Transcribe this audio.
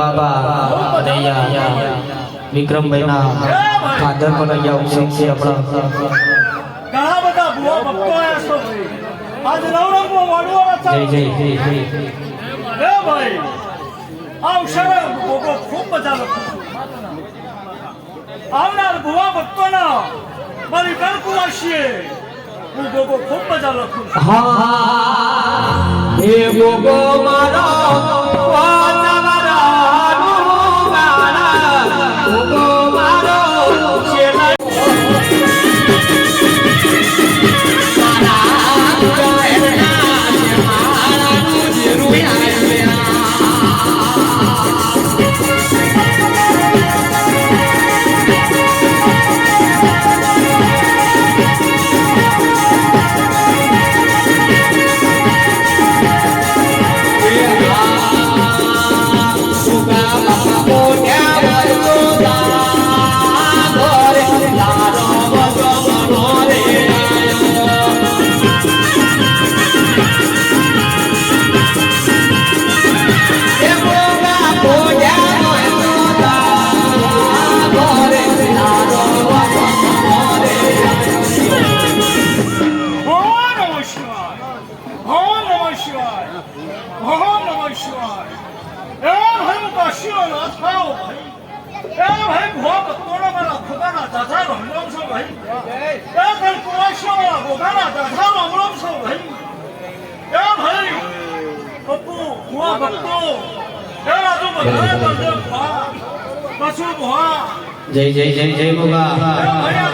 બાબા અને વિક્રમભાઈ ના ફાધર અહીંયા ઉપસ્થિત છે આપણા ઘણા બધા ભુવા ભક્તો આવ્યા છો આજ નવરંગમાં વાડુવાળા જય જય જય જય હે ભાઈ આ અવસરે ભોગો ખૂબ મજા લો આવનાર ભુવા ભક્તોના મારી છે હું ભોગો ખૂબ મજા લખું હા હા હે ગોગો મારો ભગવાન નમઃ શિવાય એ ભાઈ હું કાશીનો નાથ ભાઈ એ ભાઈ ભો ભક્તોના મારા ખુદાના દાદા રામ રામ છો ભાઈ એ ભાઈ કુવાસીઓ મારા ગોગાના દાદા રામ રામ છો ભાઈ એ ભાઈ પપ્પુ ભુવા ભક્તો એ રાજુ બધા પાછું ભુવા જય જય જય જય આ